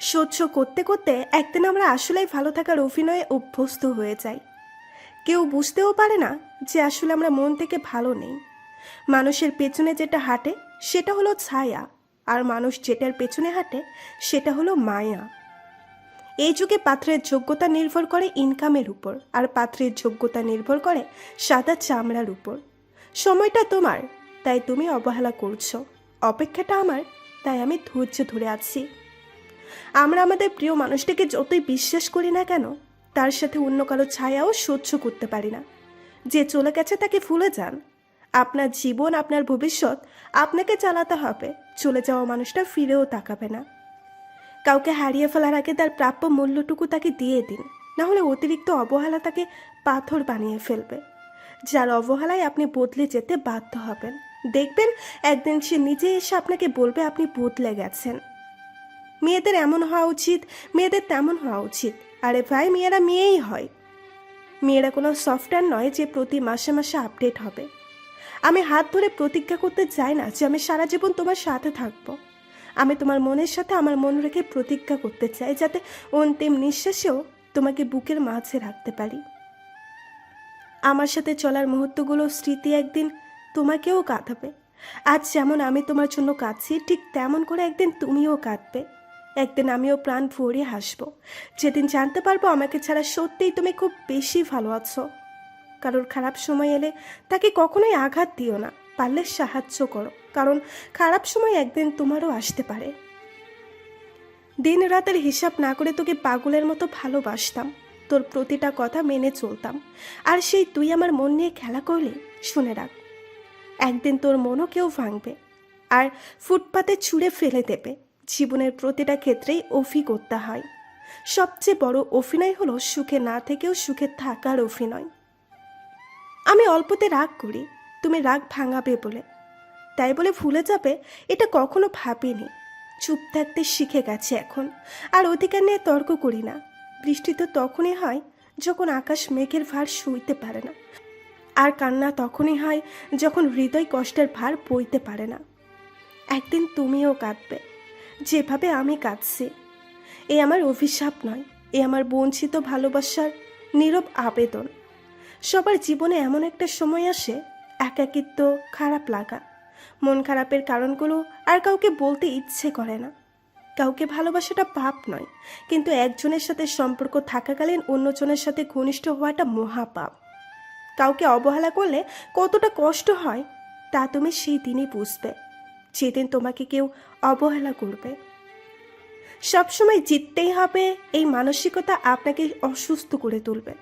সহ্য করতে করতে একদিন আমরা আসলেই ভালো থাকার অভিনয়ে অভ্যস্ত হয়ে যাই। কেউ বুঝতেও পারে না যে আসলে আমরা মন থেকে ভালো নেই। মানুষের পেছনে যেটা হাঁটে, সেটা হলো ছায়া, আর মানুষ যেটার পেছনে হাঁটে, সেটা হলো মায়া। এই যুগে পাত্রের যোগ্যতা নির্ভর করে ইনকামের উপর, আর পাত্রের যোগ্যতা নির্ভর করে সাদা চামড়ার উপর। সময়টা তোমার, তাই তুমি অবহেলা করছ। অপেক্ষাটা আমার, তাই আমি ধৈর্য ধরে আছি। আমরা আমাদের প্রিয় মানুষটিকে যতই বিশ্বাস করি না কেন, তার সাথে অন্য কারও ছায়াও সহ্য করতে পারি না। যে চলে গেছে তাকে ভুলে যান। আপনার জীবন, আপনার ভবিষ্যৎ আপনাকে চালাতে হবে। চলে যাওয়া মানুষটা ফিরেও তাকাবে না। কাউকে হারিয়ে ফেলার আগে তার প্রাপ্য মূল্যটুকু তাকে দিয়ে দিন। না হলে অতিরিক্ত অবহেলা তাকে পাথর বানিয়ে ফেলবে। যার অবহেলায় আপনি বদলে যেতে বাধ্য হবেন। দেখবেন, একদিন সে নিজে এসে আপনাকে বলবে আপনি বদলে গেছেন। মেয়েদের এমন হওয়া উচিত, মেয়েদের তেমন হওয়া উচিত। আরে ভাই, মেয়েরা মেয়েই হয়। মেয়েরা কোনো সফটওয়্যার নয় যে প্রতি মাসে মাসে আপডেট হবে। আমি হাত ধরে প্রতিজ্ঞা করতে চাই না যে আমি সারা জীবন তোমার সাথে থাকব। আমি তোমার মনের সাথে আমার মন রেখে প্রতিজ্ঞা করতে চাই যাতে অন্তিম নিঃশ্বাসেও তোমাকে বুকের মাঝে রাখতে পারি। আমার সাথে চলার মুহূর্তগুলো, স্মৃতি একদিন তোমাকেও কাঁদাবে। আজ যেমন আমি তোমার জন্য কাঁদছি, ঠিক তেমন করে একদিন তুমিও কাঁদবে। একদিন আমিও প্রাণ ভরে হাসবো। যেদিন জানতে পারব আমাকে ছাড়া সত্যিই তুমি খুব বেশি ভালো আছো। কারোর খারাপ সময় এলে তাকে কখনোই আঘাত দিও না, পারলে সাহায্য করো, কারণ খারাপ সময় একদিন তোমারও আসতে পারে। দিন রাতের হিসাব না করে তোকে পাগলের মতো ভালোবাসতাম, তোর প্রতিটা কথা মেনে চলতাম। আর সেই তুই আমার মন নিয়ে খেলা করলে, শুনে রাখ। একদিন তোর মনও কেউ ভাঙবে, আর ফুটপাতে ছুঁড়ে ফেলে দেবে। জীবনের প্রতিটা ক্ষেত্রেই অফি করতে হয়। সবচেয়ে বড় অভিনয় হলো সুখে না থেকেও সুখে থাকার অভিনয় আমি অল্পতে রাগ করি, তুমি রাগ ভাঙাবে বলে। তাই বলে ভুলে যাবে, এটা কখনো ভাবিনি। চুপ থাকতে শিখে গেছে এখন, আর অধিকার নিয়ে তর্ক করি না। বৃষ্টি তো তখনই হয় যখন আকাশ মেঘের ভার শুইতে পারে না, আর কান্না তখনই হয় যখন হৃদয় কষ্টের ভার বইতে পারে না। একদিন তুমিও কাঁদবে। যেভাবে আমি কাঁদছি, এ আমার অভিশাপ নয়, এ আমার বঞ্চিত ভালোবাসার নীরব আবেদন। সবার জীবনে এমন একটা সময় আসে, একাকিত্ব, খারাপ লাগা। মন খারাপের কারণগুলো আর কাউকে বলতে ইচ্ছে করে না। কাউকে ভালোবাসাটা পাপ নয়, কিন্তু একজনের সাথে সম্পর্ক থাকাকালীন অন্যজনের সাথে ঘনিষ্ঠ হওয়াটা মহাপাপ কাউকে অবহেলা করলে কতটা কষ্ট হয়, তা তুমি সেই দিনই বুঝবে। যেদিন তোমাকে কেউ অবহেলা করবে। সবসময় জিততেই হবে, এই মানসিকতা আপনাকে অসুস্থ করে তুলবে।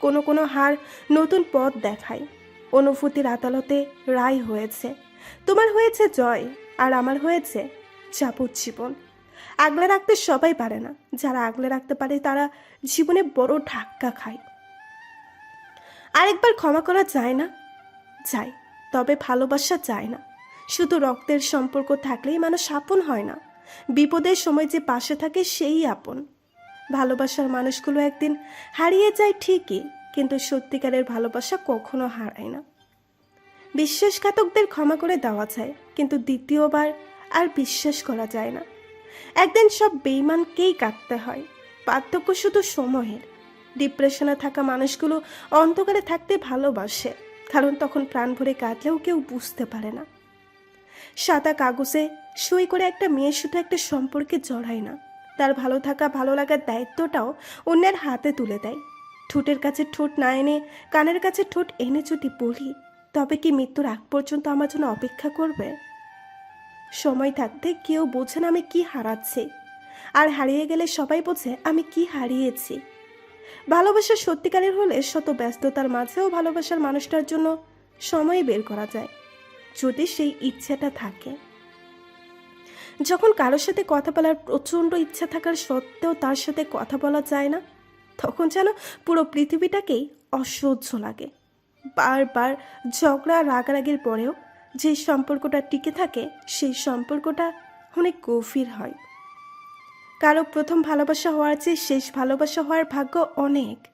কোনো কোনো হার নতুন পথ দেখায়। অনুভূতির আদালতে রায় হয়েছে। তোমার হয়েছে জয়, আর আমার হয়েছে যাবজ্জীবন। আগলে রাখতে সবাই পারে না। যারা আগলে রাখতে পারে, তারা জীবনে বড় ধাক্কা খায়। আরেকবার ক্ষমা করা যায় না? যায়, তবে ভালোবাসা যায় না। শুধু রক্তের সম্পর্ক থাকলেই মানুষ আপন হয় না। বিপদের সময় যে পাশে থাকে সেই আপন। ভালোবাসার মানুষগুলো একদিন হারিয়ে যায় ঠিকই, কিন্তু সত্যিকারের ভালোবাসা কখনো হারায় না। বিশ্বাসঘাতকদের ক্ষমা করে দেওয়া যায়, কিন্তু দ্বিতীয়বার আর বিশ্বাস করা যায় না। একদিন সব বেইমানকেই কাটতে হয়। পার্থক্য শুধু সময়ের। ডিপ্রেশনে থাকা মানুষগুলো অন্ধকারে থাকতে ভালোবাসে, কারণ তখন প্রাণ ভরে কাঁদলেও কেউ বুঝতে পারে না। সাদা কাগজে সই করে একটা মেয়ে শুধু একটা সম্পর্কে জড়ায় না। তার ভালো থাকা, ভালো লাগার দায়িত্বটাও অন্যের হাতে তুলে দেয়। ঠোঁটের কাছে ঠোঁট না এনে, কানের কাছে ঠোঁট এনে যদি বলি, তবে কি মৃত্যুর আগ পর্যন্ত আমার জন্য অপেক্ষা করবে? সময় থাকতে কেউ বোঝে না আমি কি হারাচ্ছি। আর হারিয়ে গেলে সবাই বোঝে আমি কি হারিয়েছি। ভালোবাসা সত্যিকারের হলে শত ব্যস্ততার মাঝেও ভালোবাসার মানুষটার জন্য সময় বের করা যায়। যদি সেই ইচ্ছাটা থাকে। যখন কারোর সাথে কথা বলার প্রচণ্ড ইচ্ছা থাকার সত্ত্বেও তার সাথে কথা বলা যায় না, তখন যেন পুরো পৃথিবীটাকেই অসহ্য লাগে। বারবার ঝগড়া, রাগারাগির পরেও যে সম্পর্কটা টিকে থাকে, সেই সম্পর্কটা অনেক গভীর হয়। কারও প্রথম ভালোবাসা হওয়ার চেয়ে শেষ ভালোবাসা হওয়ার ভাগ্য অনেক।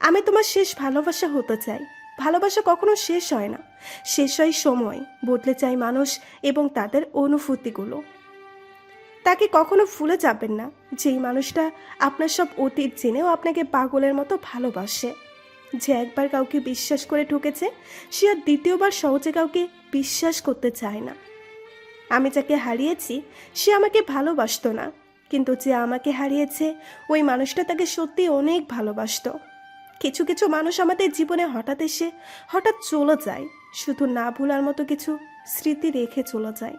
আমি তোমার শেষ ভালোবাসা হতে চাই। ভালোবাসা কখনো শেষ হয় না। শেষ হয় সময়, বদলে চাই মানুষ এবং তাদের অনুভূতিগুলো। তাকে কখনো ভুলে যাবেন না যেই মানুষটা আপনার সব অতীত জেনেও আপনাকে পাগলের মতো ভালোবাসে। যে একবার কাউকে বিশ্বাস করে ঠকেছে, সে আর দ্বিতীয়বার সহজে কাউকে বিশ্বাস করতে চায় না। আমি যাকে হারিয়েছি, সে আমাকে ভালোবাসতো না। কিন্তু যে আমাকে হারিয়েছে, ওই মানুষটা তাকে সত্যি অনেক ভালোবাসতো। কিছু কিছু মানুষ আমাদের জীবনে হঠাৎ এসে হঠাৎ চলে যায়, শুধু না ভুলার মতো কিছু স্মৃতি রেখে চলে যায়।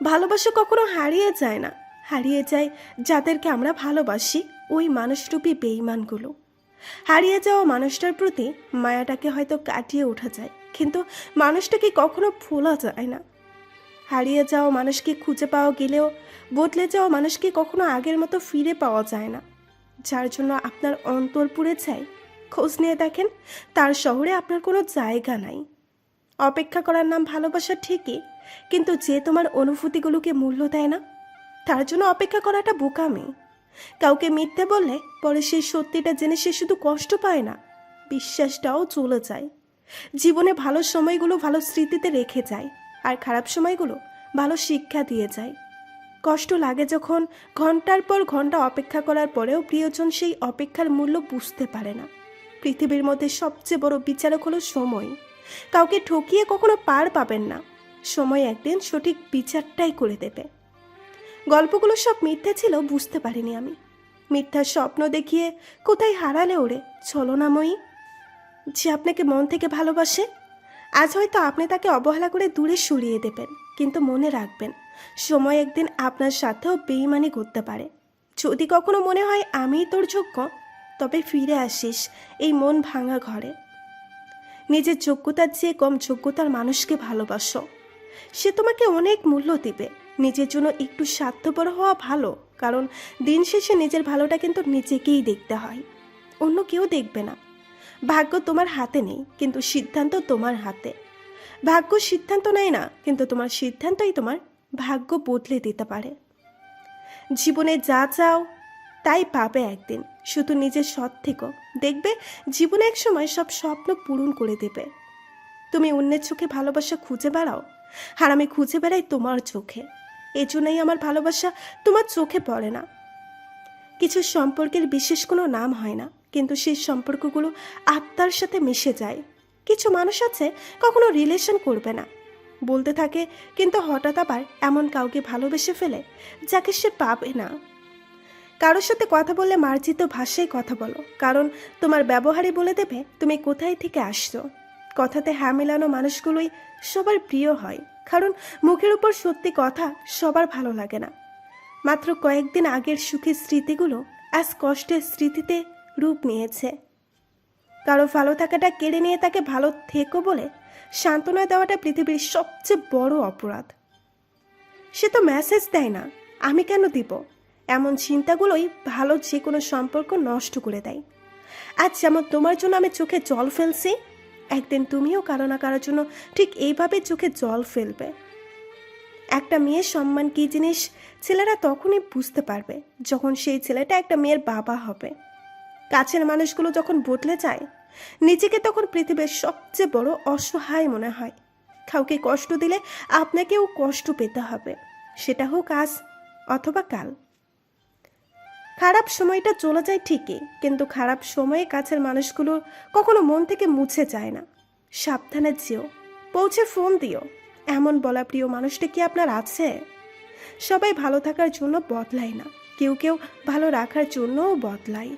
ভালোবাসা কখনো হারিয়ে যায় না, হারিয়ে যায় যাদেরকে আমরা ভালোবাসি, ওই মানুষরূপী বেইমানগুলো হারিয়ে যাওয়া মানুষটার প্রতি মায়াটাকে হয়তো কাটিয়ে ওঠা যায়, কিন্তু মানুষটাকে কখনো ভোলা যায় না? হারিয়ে যাওয়া মানুষকে খুঁজে পাওয়া গেলেও, বদলে যাওয়া মানুষকে কখনো আগের মতো ফিরে পাওয়া যায় না। যার জন্য আপনার অন্তর পুড়ে যায়, খোঁজ নিয়ে দেখেন তার শহরে আপনার কোনো জায়গা নাই। অপেক্ষা করার নাম ভালোবাসা ঠিকই, কিন্তু যে তোমার অনুভূতিগুলোকে মূল্য দেয় না, তার জন্য অপেক্ষা করাটা বোকামি। কাউকে মিথ্যে বললে পরে সেই সত্যিটা জেনে সে শুধু কষ্ট পায় না, বিশ্বাসটাও চলে যায়। জীবনে ভালো সময়গুলো ভালো স্মৃতিতে রেখে যায়, আর খারাপ সময়গুলো ভালো শিক্ষা দিয়ে যায়। কষ্ট লাগে যখন ঘণ্টার পর ঘণ্টা অপেক্ষা করার পরেও প্রিয়জন সেই অপেক্ষার মূল্য বুঝতে পারে না। পৃথিবীর মধ্যে সবচেয়ে বড় বিচারক হলো সময়। কাউকে ঠকিয়ে কখনো পার পাবেন না। সময় একদিন সঠিক বিচারটাই করে দেবে। গল্পগুলো সব মিথ্যে ছিল, বুঝতে পারিনি আমি। মিথ্যার স্বপ্ন দেখিয়ে কোথায় হারালে ওরে? ছলনাময়ী যে আপনাকে মন থেকে ভালোবাসে আজ হয়তো আপনি তাকে অবহেলা করে দূরে সরিয়ে দেবেন, কিন্তু মনে রাখবেন, সময় একদিন আপনার সাথেও বেইমানি করতে পারে। যদি কখনো মনে হয় আমিই তোর যোগ্য, তবে ফিরে আসিস এই মন ভাঙা ঘরে। নিজের যোগ্যতার চেয়ে কম যোগ্যতার মানুষকে ভালোবাসো। সে তোমাকে অনেক মূল্য দিবে, নিজের জন্য একটু স্বার্থপর হওয়া ভালো, কারণ দিন শেষে নিজের ভালোটা কিন্তু নিজেকেই দেখতে হয়। অন্য কেউ দেখবে না। ভাগ্য তোমার হাতে নেই, কিন্তু সিদ্ধান্ত তোমার হাতে। ভাগ্য সিদ্ধান্ত নেয় না, কিন্তু তোমার সিদ্ধান্তই তোমার ভাগ্য বদলে দিতে পারে। জীবনে যা চাও, তাই পাবে একদিন, শুধু নিজের সৎ থেকো। দেখবে, জীবনে এক সময় সব স্বপ্ন পূরণ করে দেবে। তুমি অন্যের চোখে ভালোবাসা খুঁজে বেড়াও, আর আমি খুঁজে বেড়াই তোমার চোখে। এই জন্যই আমার ভালোবাসা তোমার চোখে পড়ে না। কিছু সম্পর্কের বিশেষ কোনো নাম হয় না, কিন্তু সেই সম্পর্কগুলো আত্মার সাথে মিশে যায়। কিছু মানুষ আছে, কখনো রিলেশন করবে না। বলতে থাকে, কিন্তু হঠাৎ আবার এমন কাউকে ভালোবেসে ফেলে যাকে সে পাবে না। কারোর সাথে কথা বললে মার্জিত ভাষায় কথা বলো, কারণ তোমার ব্যবহারই বলে দেবে, তুমি কোথায় থেকে আসছো? কথাতে হ্যাঁ মেলানো মানুষগুলোই সবার প্রিয় হয়, কারণ মুখের উপর সত্যি কথা সবার ভালো লাগে না। মাত্র কয়েকদিন আগের সুখের স্মৃতিগুলো আজ কষ্টের স্মৃতিতে রূপ নিয়েছে। কারও ভালো থাকাটা কেড়ে নিয়ে তাকে ভালো থেকো বলে সান্ত্বনা দেওয়াটা পৃথিবীর সবচেয়ে বড় অপরাধ। সে তো মেসেজ দেয় না, আমি কেন দিব? এমন চিন্তাগুলোই ভালো যে কোনো সম্পর্ক নষ্ট করে দেয়। আজ যেমন তোমার জন্য আমি চোখে জল ফেলছি, একদিন তুমিও কারও না কারোর জন্য ঠিক এইভাবে চোখে জল ফেলবে। একটা মেয়ের সম্মান কী জিনিস ছেলেরা তখনই বুঝতে পারবে যখন সেই ছেলেটা একটা মেয়ের বাবা হবে। কাছের মানুষগুলো যখন বদলে যায়, নিজেকে তখন পৃথিবীর সবচেয়ে বড় অসহায় মনে হয়। কাউকে কষ্ট দিলে আপনাকেও কষ্ট পেতে হবে। সেটা হোক আজ অথবা কাল। খারাপ সময়টা চলে যায় ঠিকই, কিন্তু খারাপ সময়ে কাছের মানুষগুলো কখনো মন থেকে মুছে যায় না। সাবধানে যেও, পৌঁছে ফোন দিও। এমন বলা প্রিয় মানুষটা কি আপনার আছে? সবাই ভালো থাকার জন্য বদলায় না। কেউ কেউ ভালো রাখার জন্যও বদলায়।